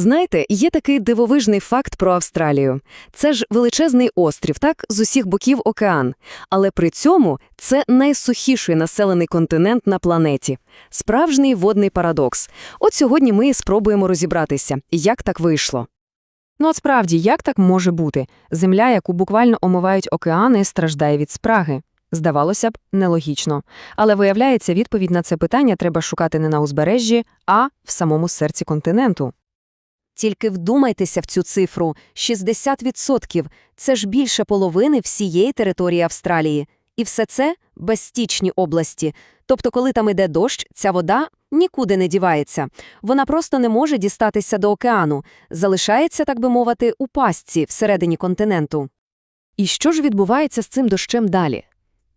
Знаєте, є такий дивовижний факт про Австралію. Це ж величезний острів, так, з усіх боків океан. Але при цьому це найсухіший населений континент на планеті. Справжній водний парадокс. От сьогодні ми спробуємо розібратися, як так вийшло. Ну от справді, як так може бути? Земля, яку буквально омивають океани, страждає від спраги. Здавалося б, нелогічно. Але виявляється, відповідь на це питання треба шукати не на узбережжі, а в самому серці континенту. Тільки вдумайтеся в цю цифру – 60%. Це ж більше половини всієї території Австралії. І все це – безстічні області. Тобто, коли там іде дощ, ця вода нікуди не дівається. Вона просто не може дістатися до океану. Залишається, так би мовити, у пастці всередині континенту. І що ж відбувається з цим дощем далі?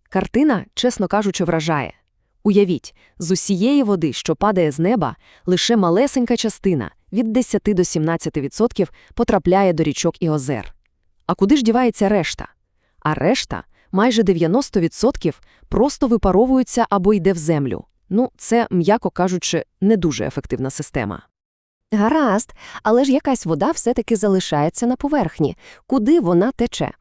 Картина, чесно кажучи, вражає. Уявіть, з усієї води, що падає з неба, лише малесенька частина – від 10 до 17% потрапляє до річок і озер. А куди ж дівається решта? А решта, майже 90%, просто випаровуються або йде в землю. Ну, це, м'яко кажучи, не дуже ефективна система. Гаразд, але ж якась вода все-таки залишається на поверхні. Куди вона тече?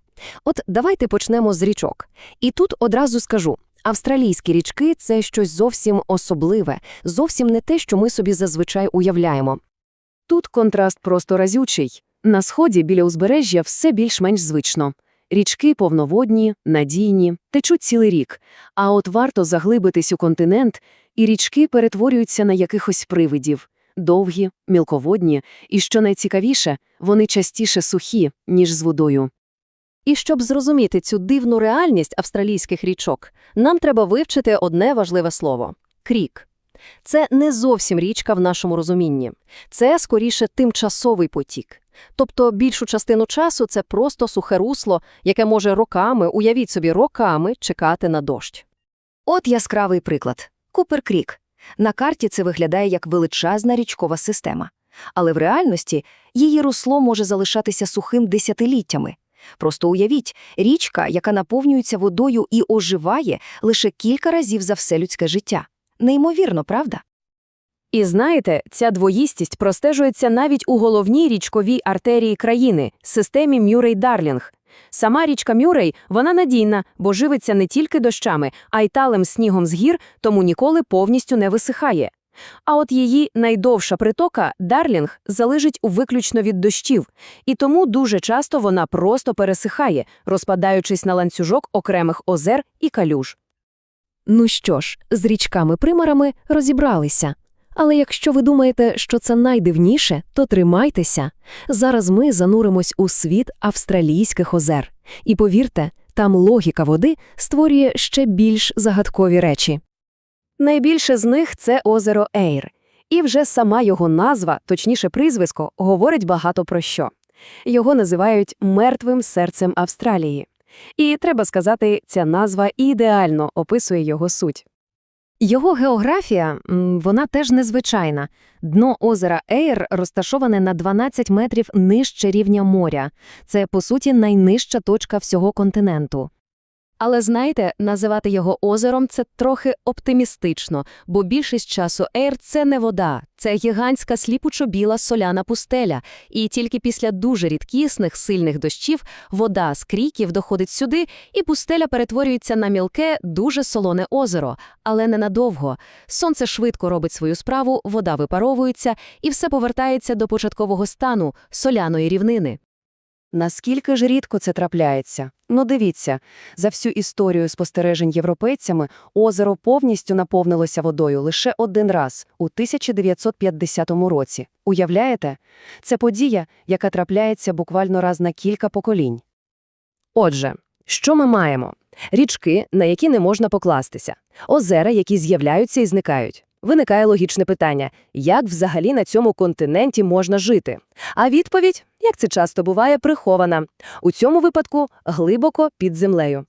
От давайте почнемо з річок. І тут одразу скажу. Австралійські річки – це щось зовсім особливе, зовсім не те, що ми собі зазвичай уявляємо. Тут контраст просто разючий. На сході біля узбережжя все більш-менш звично. Річки повноводні, надійні, течуть цілий рік. А от варто заглибитись у континент, і річки перетворюються на якихось привидів. Довгі, мілководні, і, що найцікавіше, вони частіше сухі, ніж з водою. І щоб зрозуміти цю дивну реальність австралійських річок, нам треба вивчити одне важливе слово – крік. Це не зовсім річка в нашому розумінні. Це, скоріше, тимчасовий потік. Тобто більшу частину часу це просто сухе русло, яке може роками, уявіть собі, роками чекати на дощ. От яскравий приклад – Купер Крік. На карті це виглядає як величезна річкова система. Але в реальності її русло може залишатися сухим десятиліттями. Просто уявіть, річка, яка наповнюється водою і оживає лише кілька разів за все людське життя. Неймовірно, правда? І знаєте, ця двоїстість простежується навіть у головній річковій артерії країни – системі Мюррей-Дарлінг. Сама річка Мюррей, вона надійна, бо живиться не тільки дощами, а й талим снігом з гір, тому ніколи повністю не висихає. А от її найдовша притока, Дарлінг, залежить виключно від дощів, і тому дуже часто вона просто пересихає, розпадаючись на ланцюжок окремих озер і калюж. Ну що ж, з річками-примарами розібралися. Але якщо ви думаєте, що це найдивніше, то тримайтеся. Зараз ми зануримось у світ австралійських озер. І повірте, там логіка води створює ще більш загадкові речі. Найбільше з них це озеро Ейр. І вже сама його назва, точніше прізвисько, говорить багато про що. Його називають мертвим серцем Австралії. І треба сказати, ця назва ідеально описує його суть. Його географія, вона теж незвичайна. Дно озера Ейр розташоване на 12 метрів нижче рівня моря. Це, по суті, найнижча точка всього континенту. Але знаєте, називати його озером це трохи оптимістично, бо більшість часу Ейр – це не вода, це гігантська сліпучо-біла соляна пустеля, і тільки після дуже рідкісних сильних дощів вода з кріків доходить сюди, і пустеля перетворюється на мілке, дуже солоне озеро, але ненадовго. Сонце швидко робить свою справу, вода випаровується, і все повертається до початкового стану – соляної рівнини. Наскільки ж рідко це трапляється? Ну дивіться, за всю історію спостережень європейцями озеро повністю наповнилося водою лише один раз, у 1950 році. Уявляєте? Це подія, яка трапляється буквально раз на кілька поколінь. Отже, що ми маємо? Річки, на які не можна покластися, озера, які з'являються і зникають. Виникає логічне питання, як взагалі на цьому континенті можна жити? А відповідь, як це часто буває, прихована. У цьому випадку глибоко під землею.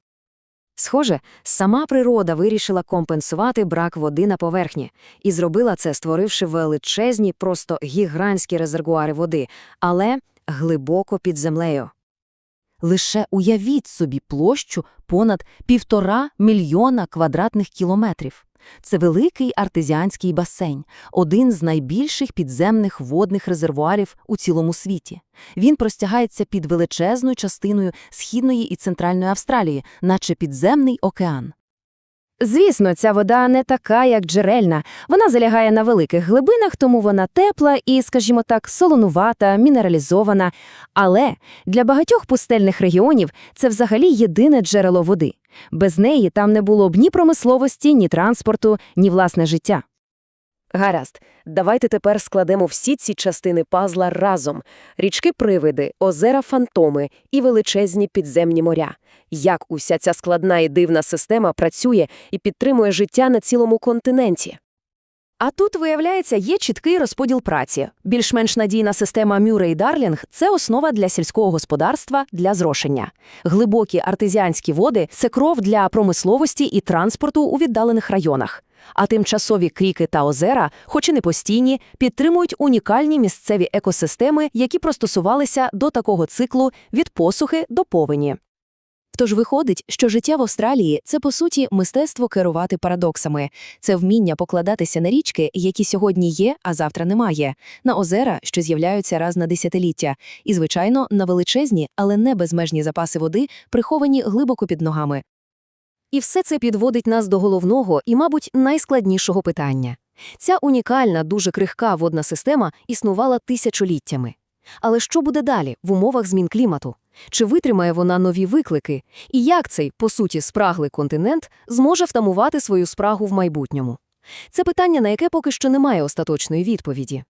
Схоже, сама природа вирішила компенсувати брак води на поверхні і зробила це, створивши величезні, просто гігантські резервуари води, але глибоко під землею. Лише уявіть собі площу понад півтора мільйона квадратних кілометрів. Це великий артезіанський басейн, один з найбільших підземних водних резервуарів у цілому світі. Він простягається під величезною частиною Східної і Центральної Австралії, наче підземний океан. Звісно, ця вода не така, як джерельна. Вона залягає на великих глибинах, тому вона тепла і, скажімо так, солонувата, мінералізована. Але для багатьох пустельних регіонів це взагалі єдине джерело води. Без неї там не було б ні промисловості, ні транспорту, ні власне життя. Гаразд, давайте тепер складемо всі ці частини пазла разом. Річки-привиди, озера-фантоми і величезні підземні моря. Як уся ця складна і дивна система працює і підтримує життя на цілому континенті? А тут, виявляється, є чіткий розподіл праці. Більш-менш надійна система Мюррей-Дарлінг – це основа для сільського господарства, для зрошення. Глибокі артезіанські води – це кров для промисловості і транспорту у віддалених районах. А тимчасові кріки та озера, хоч і не постійні, підтримують унікальні місцеві екосистеми, які простосувалися до такого циклу від посухи до повені. Тож виходить, що життя в Австралії – це, по суті, мистецтво керувати парадоксами. Це вміння покладатися на річки, які сьогодні є, а завтра немає, на озера, що з'являються раз на десятиліття, і, звичайно, на величезні, але не безмежні запаси води, приховані глибоко під ногами. І все це підводить нас до головного і, мабуть, найскладнішого питання. Ця унікальна, дуже крихка водна система існувала тисячоліттями. Але що буде далі в умовах змін клімату? Чи витримає вона нові виклики? І як цей, по суті, спраглий континент зможе втамувати свою спрагу в майбутньому? Це питання, на яке поки що немає остаточної відповіді.